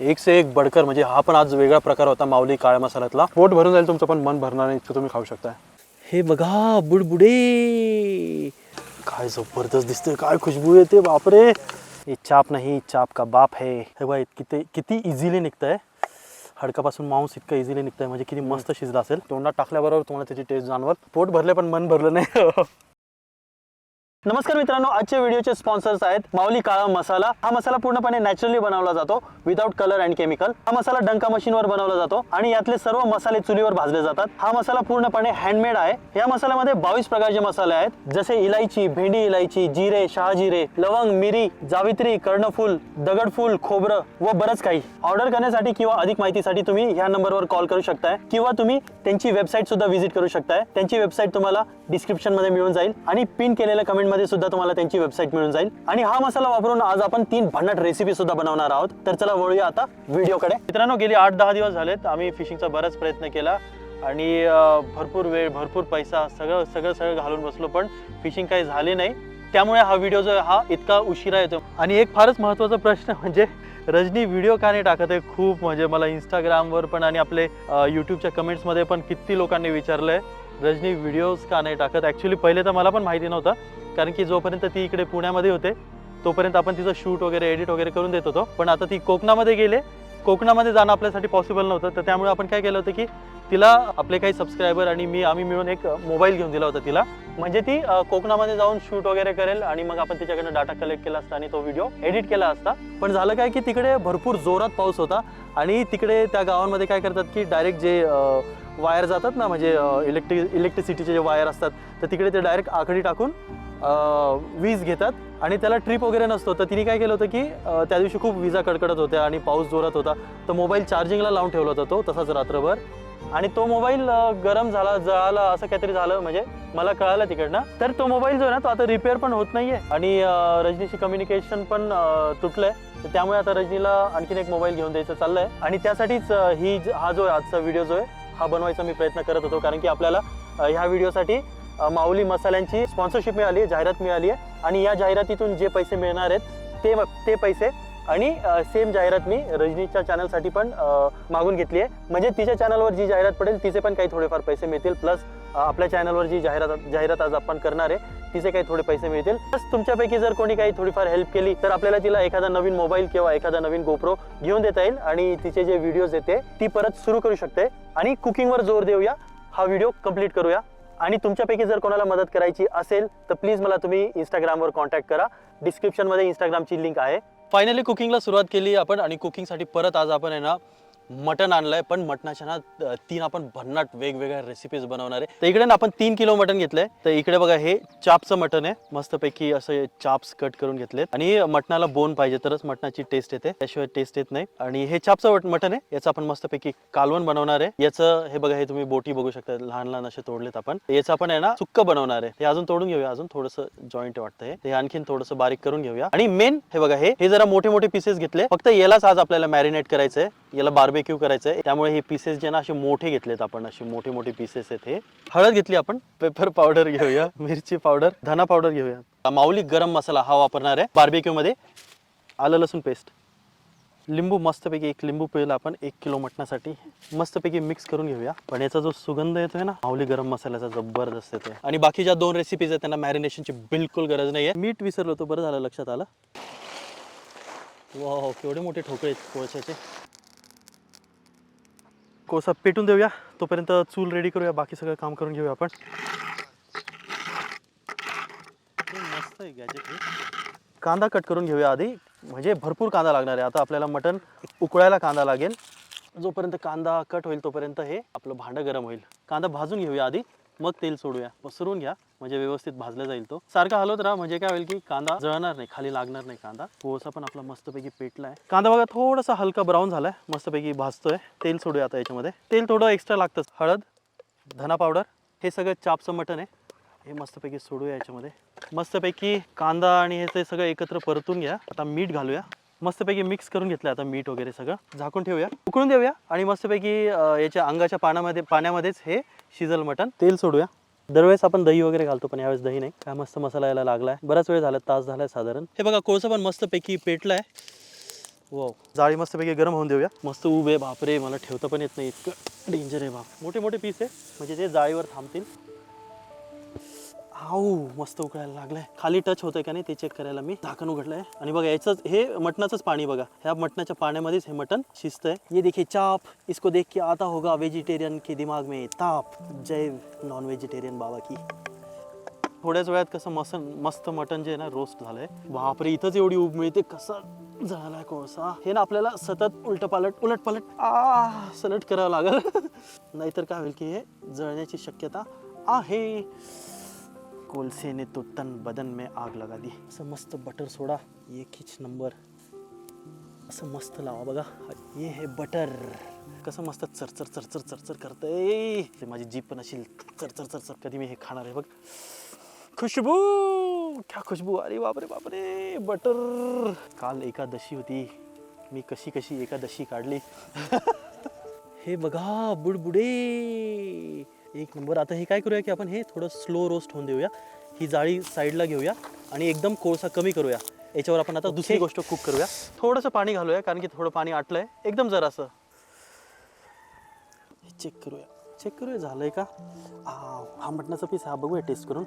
एक से एक बडकर म्हणजे हा पण आज वेगळा प्रकार होता माऊली काळ्या मसाल्यातला. पोट भरून जाईल तुमचं पण मन भरणार नाही इतकं तुम्ही खाऊ शकता हे बघा बुडबुडे. काय जबरदस्त दिसतंय काय खुशबू येते बापरे. हे चाप नाही चाप का बाप है. हे बघा किती किती इझिली निघतंय. हाडकापासून मांस इतकं इझिली निघतंय म्हणजे किती मस्त शिजलं असेल. तोंडात टाकल्याबरोबर तुम्हाला त्याची टेस्ट जाणवल. पोट भरले पण मन भरलं नाही. नमस्कार मित्रांनो आजच्या व्हिडिओचे स्पॉन्सर्स आहेत माऊली काळा मसाला. हा मसाला पूर्णपणे नॅचरली बनवला जातो विदाउट कलर अँड केमिकल हा मसाला डंका मशीनवर बनवला जातो आणि यातले सर्व मसाले चुलीवर भाजले जातात. हा मसाला पूर्णपणे हँडमेड आहे. या मसाल्यामध्ये बावीस प्रकारचे मसाले आहेत. जसे इलायची भेंडी इलायची जिरे शहाजिरे लवंग मिरी जावित्री कर्णफूल दगडफूल खोबरं व बरंच काही. ऑर्डर करण्यासाठी किंवा अधिक माहितीसाठी तुम्ही ह्या नंबरवर कॉल करू शकताय किंवा तुम्ही त्यांची वेबसाईट सुद्धा व्हिजिट करू शकताय. त्यांची वेबसाईट तुम्हाला डिस्क्रिप्शनमध्ये मिळून जाईल आणि पिन केलेल्या कमेंट मध्ये सुद्धा तुम्हाला त्यांची वेबसाईट मिळून जाईल. आणि हा मसाला वापरून आज आपण तीन भन्नाट रेसिपी सुद्धा बनवणार आहोत. तर चला वळूया आता व्हिडिओकडे मित्रांनो गेली आठ दहा दिवस झालेत. आम्ही फिशिंगचा बराच प्रयत्न केला. आणि भरपूर वेळ भरपूर पैसा सगळं सगळं सगळं घालून बसलो पण फिशिंग काही झाली नाही. त्यामुळे हा व्हिडिओ जो हा इतका उशिरा येतो आणि एक फारच महत्त्वाचा प्रश्न म्हणजे रजनी व्हिडिओ का नाही टाकत आहे? खूप म्हणजे मला इंस्टाग्रामवर पण आणि आपले यूट्यूबच्या कमेंट्समध्ये पण किती लोकांनी विचारलं आहे रजनी व्हिडिओज का नाही टाकत? ॲक्च्युली पहिले तर मला पण माहिती नव्हतं. कारण की जोपर्यंत ती इकडे पुण्यामध्ये होते तोपर्यंत आपण तिचं शूट वगैरे एडिट वगैरे करून देत होतो. पण आता ती कोकणामध्ये गेले. कोकणामध्ये जाणं आपल्यासाठी पॉसिबल नव्हतं. तर त्यामुळे आपण काय केलं होतं की तिला आपले काही सबस्क्रायबर आणि मी आम्ही मिळून एक मोबाईल घेऊन दिला होता तिला. म्हणजे ती कोकणामध्ये जाऊन शूट वगैरे करेल आणि मग आपण तिच्याकडनं डाटा कलेक्ट केला असता आणि तो व्हिडिओ एडिट केला असता. पण झालं काय की तिकडे भरपूर जोरात पाऊस होता आणि तिकडे त्या गावांमध्ये काय करतात की डायरेक्ट जे वायर जातात ना म्हणजे इलेक्ट्रिक इलेक्ट्रिसिटीचे जे वायर असतात तर तिकडे ते डायरेक्ट आखडी टाकून वीज घेतात आणि त्याला ट्रिप वगैरे नसतो. तर तिने काय केलं होतं की त्या दिवशी खूप विजा कडकडत होत्या आणि पाऊस जोरात होता. तर मोबाईल चार्जिंगला लावून ठेवला होता तो तसाच रात्रभर. आणि तो मोबाईल गरम झाला जळाला असं काहीतरी झालं. म्हणजे मला कळालं तिकडनं. तर तो मोबाईल जो आहे ना तो आता रिपेअर पण होत नाहीये. आणि रजनीशी कम्युनिकेशन पण तुटलंय. तर त्यामुळे आता रजनीला आणखीन एक मोबाईल घेऊन द्यायचं चाललंय. आणि त्यासाठीच ही हा जो आहे आजचा व्हिडिओ जो आहे हा बनवायचा मी प्रयत्न करत होतो. कारण की आपल्याला ह्या व्हिडिओसाठी माऊली मसाल्यांची स्पॉन्सरशिप मिळाली आहे जाहिरात मिळाली आहे. आणि या जाहिरातीतून जे पैसे मिळणार आहेत ते ते पैसे आणि सेम जाहिरात मी रजनीच्या चॅनलसाठी पण मागून घेतली आहे. म्हणजे तिच्या चॅनलवर जी जाहिरात पडेल तिचे पण काही थोडेफार पैसे मिळतील. प्लस आपल्या चॅनलवर जी जाहिरात जाहिरात आज आपण करणार आहे तिचे काही थोडे पैसे मिळतील. प्लस तुमच्यापैकी जर कोणी काही थोडीफार हेल्प केली तर आपल्याला तिला एखादा नवीन मोबाईल किंवा एखादा नवीन गोप्रो घेऊन देता येईल. आणि तिचे जे व्हिडिओज येते ती परत सुरू करू शकते. आणि कुकिंगवर जोर देऊया. हा व्हिडिओ कंप्लीट करूया. आणि तुमच्यापैकी जर कोणाला मदत करायची असेल तर प्लीज मला तुम्ही इंस्टाग्रामवर कॉन्टॅक्ट करा. डिस्क्रिप्शनमध्ये इंस्टाग्रामची लिंक आहे. फायनली कुकिंगला सुरुवात केली आपण आणि कुकिंगसाठी परत आज आपण आहे ना मटन आणलंय पण मटणाच्या ना तीन आपण भन्नाट वेगवेगळ्या रेसिपीज बनवणार आहे. तर इकडे ना आपण तीन किलो मटन घेतलंय. तर इकडे बघा हे चापचं मटन आहे. मस्तपैकी असं चाप्स कट करून घेतलेत. आणि मटणाला बोन पाहिजे तरच मटणाची टेस्ट येते. त्याशिवाय टेस्ट येत नाही. आणि हे चापचं मटन आहे. याचं आपण मस्तपैकी कालवण बनवणार आहे. याचं हे बघा हे तुम्ही बोटी बघू शकता. लहान लहान असे तोडलेत आपण. याचं आपण आहे ना सुक्क बनवणार आहे. हे अजून तोडून घेऊया. अजून थोडंसं जॉईंट वाटतंय. हे आणखीन थोडंसं बारीक करून घेऊया. आणि मेन हे बघा हे हे जरा मोठे मोठे पीसेस घेतले. फक्त यालाच आज आपल्याला मॅरिनेट करायचंय. याला बार्बेक्यू करायचं आहे त्यामुळे हे पीसेस जे ना असे मोठे घेतलेत आपण. असे मोठे मोठे पीसेस आहेत हे. हळद घेतली आपण. पेपर पावडर घेऊया. मिरची पावडर धना पावडर घेऊया. माऊली गरम मसाला हा वापरणार आहे बार्बेक्यू मध्ये. आलं लसूण पेस्ट लिंबू मस्तपैकी एक लिंबू पिळला आपण. एक किलो मटणासाठी. मस्तपैकी मिक्स करून घेऊया. पण याचा जो सुगंध येतोय ना माऊली गरम मसाल्याचा जबरदस्त येतोय. आणि बाकी ज्या दोन रेसिपीज आहेत त्यांना मॅरिनेशनची बिलकुल गरज नाही आहे मीठ विसरलो होतो बरं झालं लक्षात आलं. वा केवढे मोठे ठोकळे आहेत कोळशाचे. कोळसा पेटून देऊया. तोपर्यंत चूल रेडी करूया. बाकी सगळं काम करून घेऊया आपण. मस्त आहे गॅजेट कांदा कट करून घेऊया आधी. म्हणजे भरपूर कांदा लागणार आहे. आता आपल्याला मटण उकळायला कांदा लागेल. जोपर्यंत कांदा कट होईल तोपर्यंत हे आपलं भांडं गरम होईल. कांदा भाजून घेऊया आधी. मग तेल सोडूया. पसरून घ्या. म्हणजे व्यवस्थित भाजला जाईल तो. सारखा हलवत राहा. म्हणजे काय होईल की कांदा जळणार नाही. खाली लागणार नाही कांदा. कोळसा पण आपला मस्तपैकी पेटलाय. कांदा बघा थोडासा हलका ब्राऊन झालाय. मस्तपैकी भाजतोय. तेल सोडूया आता याच्यामध्ये. तेल थोडं एक्स्ट्रा लागतं हळद धना पावडर हे सगळं चापचं मटण आहे. हे मस्तपैकी सोडूया याच्यामध्ये. मस्तपैकी कांदा आणि हे ते सगळं एकत्र परतून घ्या. आता मीठ घालूया. मस्तपैकी मिक्स करून घेतलं आता मीठ वगैरे सगळं. झाकून ठेवूया. उकळून देऊया आणि मस्तपैकी याच्या अंगाच्या पाण्यामध्ये पाण्यामध्येच हे शिजल मटण. तेल सोडूया. दरवेळेस आपण दही वगैरे घालतो पण यावेळेस दही नाही. काय मस्त मसाला यायला लागलाय. बराच वेळ झाला तास झालाय साधारण. हे बघा कोळसा पण मस्तपैकी पेटलाय. हो जाळी मस्तपैकी गरम होऊन देऊया. मस्त उभे बापरे मला ठेवता पण येत नाही. इतकं डेंजर आहे बाप. मोठे मोठे पीस आहे. म्हणजे ते जाळीवर थांबतील आऊ मस्त उकळायला लागलाय. खाली टच होतंय का नाही ते चेक करायला मी. झाकण उघडलंय. आणि बघा याचंच हे मटणाचंच पाणी बघा. ह्या मटणाच्या पाण्यामध्येच हे मटण शिजतंय. ये देखिए चाप इसको देख के आता होगा वेजिटेरियन के दिमाग में. ताप. जय नॉन वेजिटेरियन बाबा की. थोड्याच वेळात कसं मस्त मस्त मटण जे आहे ना रोस्ट झालंय. बापरे इथंच एवढी उब मिळते. कसं झाला कोळसा. हे ना आपल्याला सतत उलट पालट उलट पालट आ सलट करावं लागल. नाहीतर काय होईल की हे जळण्याची शक्यता आहे. कोलसे ने तो तन बदन में आग लगा दी। असं मस्त बटर सोडा एक हिच नंबर असं मस्त लावा बघा। ये हे बटर कसं मस्त चरचर चरचर चरचर करतंय। ते माझी जीप पण असेल चरचर चरचर कधी मी हे खाणार आहे बघ। खुशबू! क्या खुशबू! अरे बापरे बापरे! बटर काल एकादशी होती. मी कशी कशी एकादशी काढली? हे बघा, बुडबुडे! एक नंबर. आता हे काय करूया की आपण हे थोडं स्लो रोस्ट होऊन देऊया. ही जाळी साईडला घेऊया आणि एकदम कोळसा कमी करूया. याच्यावर आपण आता दुसरी गोष्ट कुक करूया. थोडंसं पाणी घालूया कारण की थोडं पाणी आटलंय. एकदम जरासं. हे चेक करूया. चेक करूया झालंय का? हा मटणाचा पीस हा बघूया टेस्ट करून.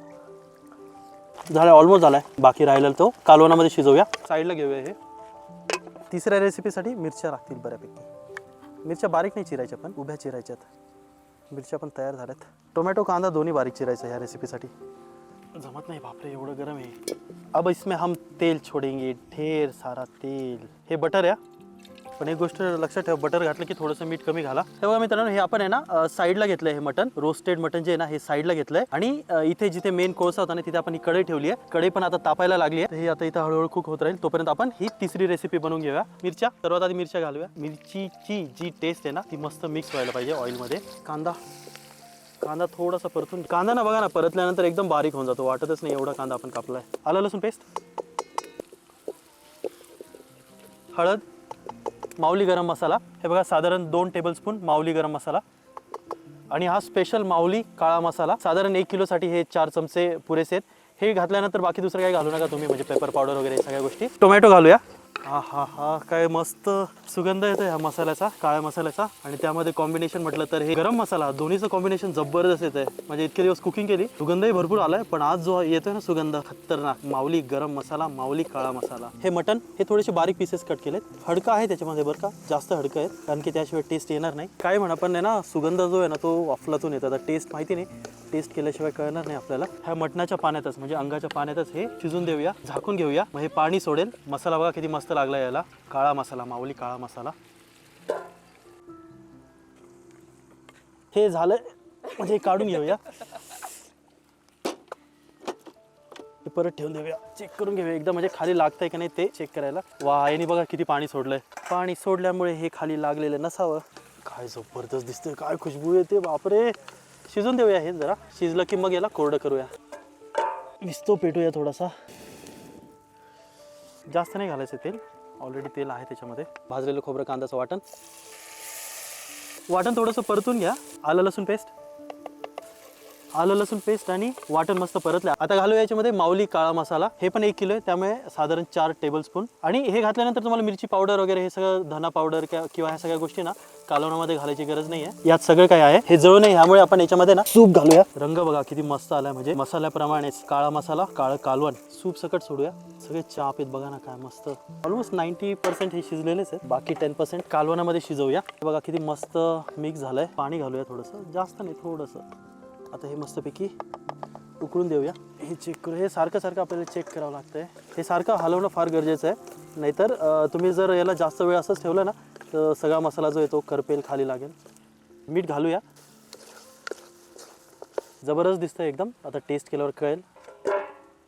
झालाय ऑलमोस्ट झालाय. बाकी राहिलेला तो कालवणामध्ये शिजवूया. साईडला घेऊया हे. तिसऱ्या रेसिपीसाठी मिरच्या लागतील बऱ्यापैकी. मिरच्या बारीक नाही चिरायच्या पण उभ्या चिरायच्यात. मिरच्या पण तयार झाल्यात. टोमॅटो कांदा दोन्ही बारीक चिरायचा ह्या रेसिपीसाठी जमत नाही बापरे एवढं गरम आहे. अब इसमें हम तेल छोडेंगे ढेर सारा तेल. हे बटर या पण एक गोष्ट लक्षात ठेवा बटर घातलं की थोडंसं मीठ कमी घाला. हे बघा मित्रांनो हे आपण आहे ना साईडला घेतलंय हे मटन रोस्टेड मटन जे आहे ना हे साईडला घेतलंय. आणि इथे जिथे मेन कोळसा होता ना तिथे आपण ही कढई ठेवली आहे. कढई पण आता तापायला लागली आहे. हे आता इथं हळूहळू कुक होत राहील. तोपर्यंत आपण ही तिसरी रेसिपी बनवून घेऊया. मिरच्या सर्वात आधी मिरच्या घालूया. मिरचीची जी टेस्ट आहे ना ती मस्त मिक्स व्हायला पाहिजे ऑइलमध्ये कांदा कांदा थोडासा परतून कांदा ना बघा ना परतल्यानंतर एकदम बारीक होऊन जातो. वाटतच नाही एवढा कांदा आपण कापलाय. आलं लसूण पेस्ट हळद? माऊली गरम मसाला. हे बघा साधारण दोन टेबलस्पून माऊली गरम मसाला. आणि हा स्पेशल माऊली काळा मसाला. साधारण एक किलोसाठी हे चार चमचे पुरेसे आहेत. हे घातल्यानंतर बाकी दुसरं काही घालू नका तुम्ही म्हणजे पेपर पावडर वगैरे सगळ्या गोष्टी. टोमॅटो घालूया. हा हा हा. काय मस्त सुगंध येतो ह्या मसाल्याचा काळ्या मसाल्याचा. आणि त्यामध्ये कॉम्बिनेशन म्हटलं तर हे गरम मसाला दोन्हीचं कॉम्बिनेशन जबरदस्त येत आहे म्हणजे इतके दिवस कुकिंग केली सुगंधही भरपूर आलाय पण आज जो येतोय ना सुगंध खतरनाक. माऊली गरम मसाला माऊली काळा मसाला. हे मटन हे थोडेसे बारीक पीसेस कट केलेत. हडका आहे त्याच्यामध्ये बरं का जास्त हडकं आहेत कारण की त्याशिवाय टेस्ट येणार नाही. काय म्हणा पण ना सुगंध जो आहे ना तो अफलातून येतो. आता टेस्ट माहिती नाही. टेस्ट केल्याशिवाय कळणार नाही आपल्याला. ह्या मटणाच्या पाण्यातच म्हणजे अंगाच्या पाण्यातच हे शिजून देऊया झाकून घेऊया. मग हे पाणी सोडेल. मसाला बघा किती मस्त लागला याला. काळा मसाला माऊली काळा मसाला. हे झालं म्हणजे काढून घेऊया. परत ठेवून देऊया. चेक करून घेऊया. एकदा म्हणजे खाली लागतंय का नाही ते चेक करायला. वा याने बघा किती पाणी सोडलंय. पाणी सोडल्यामुळे हे खाली लागलेलं नसावं. काय जबरदस्त दिसतंय. काय खुशबू येते. बापरे! शिजून देऊया हे जरा. शिजलं की मग याला कोरडं करूया. विस्तो पेटूया थोडासा. जास्त नाही घालायचं तेल. ऑलरेडी तेल आहे त्याच्यामध्ये. भाजलेलं खोबरं कांद्याचं वाटण. वाटण थोडंसं परतून घ्या. आलं लसूण पेस्ट आलं लसूण पेस्ट आणि वाटण मस्त परतलं. आता घालूया याच्यामध्ये माऊली काळा मसाला. हे पण एक किलो आहे त्यामुळे साधारण चार टेबल स्पून आणि हे घातल्यानंतर तुम्हाला मिरची पावडर वगैरे हे सगळं धना पावडर किंवा ह्या सगळ्या गोष्टी ना कालवणामध्ये घालायची गरज नाही आहे यात सगळं काय आहे. हे जळू नये ह्यामुळे आपण याच्यामध्ये ना सूप घालूया. रंग बघा किती मस्त आलाय म्हणजे. मसाल्याप्रमाणेच काळा मसाला काळं कालवण. सूप सकट सोडूया. सगळे चाप आहेत बघा ना काय मस्त. ऑलमोस्ट नाईन्टी पर्सेंट हे शिजलेलेच आहे बाकी टेन पर्सेंट कालवणामध्ये शिजवूया. बघा किती मस्त मिक्स झालंय. पाणी घालूया थोडंसं. जास्त नाही थोडंसं. आता हे मस्तपैकी उकळून देऊया. हे चेक करू. हे सारखं सारखं आपल्याला चेक करावं लागतंय. हे सारखं हलवणं फार गरजेचं आहे. नाहीतर तुम्ही जर याला जास्त वेळ असंच ठेवलं ना तर सगळा मसाला जो आहे तो करपेल खाली लागेल. मीठ घालूया. जबरदस्त दिसतंय एकदम. आता टेस्ट केल्यावर कळेल.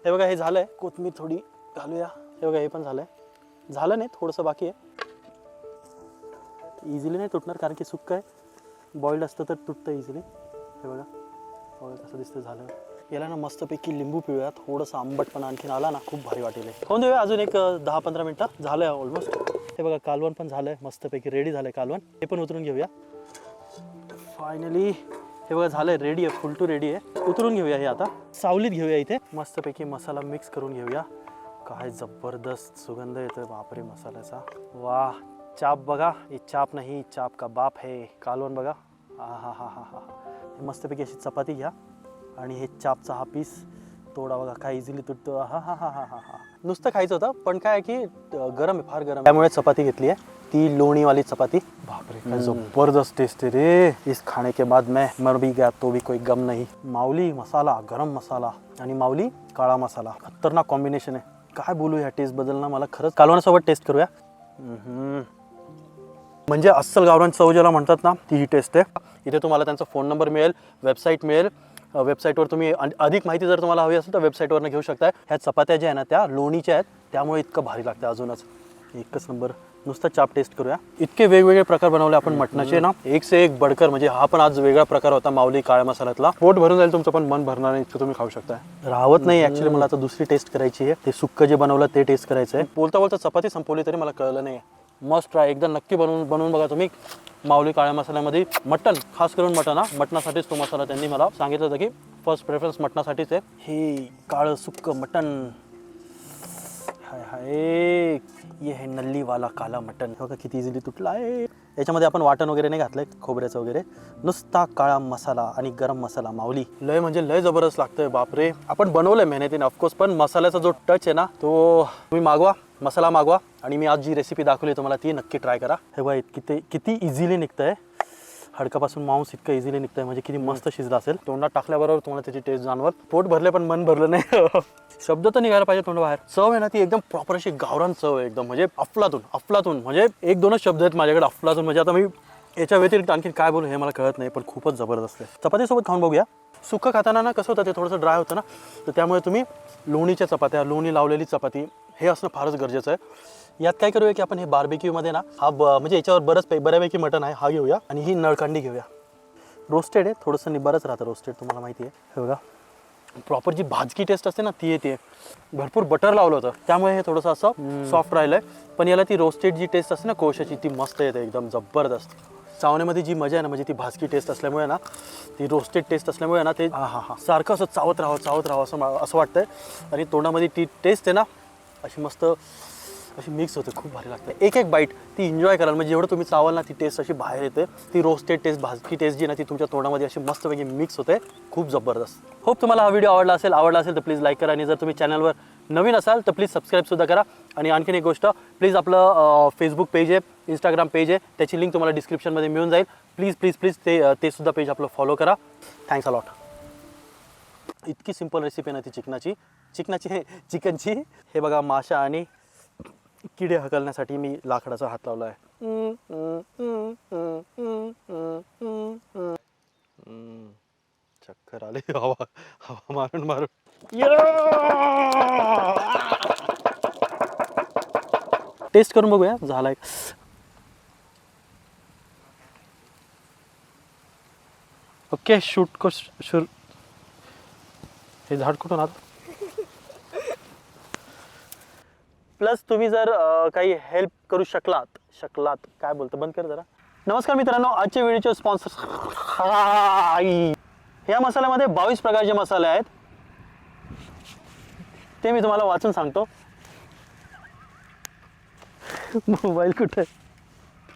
हे बघा हे झालंय. कोथमीर थोडी घालूया. हे बघा हे पण झालंय. झालं नाही थोडंसं बाकी आहे. इझिली नाही तुटणार कारण की सुक्क आहे. बॉईल्ड असतं तर तुटतं इझिली हे बघा. होय कसं दिसतं झालं. याला ना मस्तपैकी लिंबू पिळूया थोडंसं आंबटपणा आणखीन आला ना खूप भारी वाटेल हे. होऊन देऊया अजून एक दहा पंधरा मिनटं. झालं आहे ऑलमोस्ट हे बघा कालवण पण झालं आहे मस्तपैकी रेडी झालं आहे कालवण. हे पण उतरून घेऊया. फायनली हे बघा झालंय रेडी आहे फुल टू रेडी आहे. उतरून घेऊया हे आता. सावलीत घेऊया इथे. मस्तपैकी मसाला मिक्स करून घेऊया. काय जबरदस्त सुगंध येतोय बापरे मसाल्याचा. वा चाप बघा. ही चाप नाही चाप का बाप है. कालवण बघा. हा हा हा हा हा मस्तपैकी अशी चपाती घ्या. आणि हे चापचा हा पीस तोडा बघा काय इझिली तुटतो. हा हा हा हा हा हा. नुसतं खायचं होतं पण काय आहे की गरम आहे फार गरम आहे. त्यामुळे चपाती घेतली आहे. ती लोणीवाली चपाती. बापरे काय जबरदस्त टेस्ट आहे रे. इस खाने के बाद मैं मर भी गया तो भी कोई गम नहीं. माऊली मसाला गरम मसाला आणि माऊली काळा मसाला. खतरनाक कॉम्बिनेशन आहे. काय बोलू या टेस्टबद्दल ना मला खरंच कालवणासोबत टेस्ट करूया. म्हणजे अस्सल गावरान चव ज्याला म्हणतात ना ती ही टेस्ट आहे. इथे तुम्हाला त्यांचा फोन नंबर मिळेल वेबसाईट मिळेल. वेबसाईटवर तुम्ही अधिक माहिती जर तुम्हाला हवी असेल तर वेबसाईटवरनं घेऊ शकताय. ह्या चपात्या ज्या आहे ना त्या लोणीच्या आहेत. त्यामुळे इतकं भारी लागतं अजूनच. एकच नंबर नुसतं चाप टेस्ट करूया. इतके वेगवेगळे प्रकार बनवले आपण मटणाचे ना. एक से एक बडकर म्हणजे हा पण आज वेगळा प्रकार होता माऊली काळ्या मसाल्यातला. पोट भरून जाईल तुमचं पण मन भरणार नाही इतकं तुम्ही खाऊ शकताय. राहत नाही ऍक्च्युली मला आता दुसरी टेस्ट करायची आहे. ते सुक्क जे बनवलं ते टेस्ट करायचं आहे बोलता बोलता चपाती संपवली तरी मला कळलं नाही मस्ट ट्राय एकदा नक्की बनवून बनवून बघा तुम्ही. माऊली काळ्या मसाल्यामध्ये मटन खास करून मटण हा. मटणासाठीच तो मसाला त्यांनी मला सांगितलं होतं की फर्स्ट प्रेफरन्स मटणासाठीच आहे. हे काळं सुक्क मटन हाय हाय ये है नल्लीवाला काला मटन बघा किती इझिली तुटला आहे याच्यामध्ये आपण वाटण वगैरे नाही घातलंय खोबऱ्याचं वगैरे. नुसता काळा मसाला आणि गरम मसाला माऊली. लय म्हणजे लय जबरदस्त लागतंय बापरे. आपण बनवलंय मेहनतीने ऑफकोर्स पण मसाल्याचा जो टच आहे ना तो तुम्ही मागवा मसाला मागवा आणि मी आज जी रेसिपी दाखवली तुम्हाला ती नक्की ट्राय करा. हे बघा किती किती इझिली निघतंय. हाडकापासून मांस इतकं इझिली निघतंय म्हणजे किती मस्त शिजला असेल. तोंडात टाकल्याबरोबर तुम्हाला त्याची टेस्ट जाणवत पोट भरले पण मन भरलं नाही. शब्द तर निघायला पाहिजे तोंडाबाहेर. चव आहे ना ती एकदम प्रॉपर अशी गावरान चव आहे एकदम म्हणजे अफलातून अफलातून म्हणजे एक दोनच शब्द आहेत माझ्याकडे अफलातून. म्हणजे आता मी याच्या व्यतिरिक्त आणखी काय बोलू हे मला कळत नाही पण खूपच जबरदस्त आहे. चपातीसोबत खाऊन बघूया. सुक्क खाताना ना कसं होतं ते थोडंसं ड्राय होतं ना तर त्यामुळे तुम्ही लोणीच्या चपात्या लोणी लावलेली चपाती हे असणं फारच गरजेचं आहे. यात काय करूया की आपण हे बार्बेक्यूमध्ये ना हा ब म्हणजे याच्यावर बरंच पै- बऱ्यापैकी मटण आहे हा घेऊया आणि ही नळकांडी घेऊया. रोस्टेड आहे थोडंसं निबारच राहतं रोस्टेड तुम्हाला माहिती आहे. हे बघा प्रॉपर जी भाजकी टेस्ट असते ना ती येते. भरपूर बटर लावलं होतं त्यामुळे हे थोडंसं असं सॉफ्ट राहिलं आहे पण याला ती रोस्टेड जी टेस्ट असते ना कोळशाची ती मस्त येते एकदम जबरदस्त. चावण्यामध्ये जी मजा आहे ना म्हणजे ती भाजकी टेस्ट असल्यामुळे ना ती रोस्टेड टेस्ट असल्यामुळे ना ते हा हा हा. सारखं असं चावत राहावं चावत राहावं असं असं वाटतंय. आणि तोंडामध्ये ती टेस्ट आहे ना अशी मस्त अशी मिक्स होते खूप भारी लागते. एक एक बाईट ती एन्जॉय कराल. म्हणजे जेवढं तुम्ही चावाल ना ती टेस्ट अशी बाहेर येते. ती रोस्टेड टेस्ट भाजकी टेस्ट जी ना ती तुमच्या तोंडामध्ये अशी मस्तपैकी मिक्स होते. खूप जबरदस्त. होप तुम्हाला हा व्हिडिओ आवडला असेल. आवडला असेल तर प्लीज लाईक करा. आणि जर तुम्ही चॅनलवर नवीन असाल तर प्लीज सबस्क्राईबसुद्धा करा. आणि आणखीन एक गोष्ट प्लीज आपलं फेसबुक पेज आहे. इंस्टाग्राम पेज आहे. त्याची लिंक तुम्हाला डिस्क्रिप्शनमध्ये मिळून जाईल. प्लीज प्लीज प्लीज ते ते सुद्धा पेज आपलं फॉलो करा. थँक्स अलॉट इतकी सिंपल रेसिपी आहे ना ती चिकनाची. चिकनाची चिकनची. हे बघा माशा आणि किडे हकलण्यासाठी मी लाकडाचा हात लावला आहे. चक्कर आले. हवा हवा मारून मारून. टेस्ट करून बघूया. झाला ओके शूट को शूर हे झाड कुठून आलं? प्लस तुम्ही जर काही हेल्प करू शकलात शकलात काय बोलतो बंद कर जरा. नमस्कार मित्रांनो आजच्या व्हिडिओचे स्पॉन्सर या मसाल्यामध्ये बावीस प्रकारचे मसाले आहेत. ते मी तुम्हाला वाचून सांगतो. मोबाईल कुठे? आहे?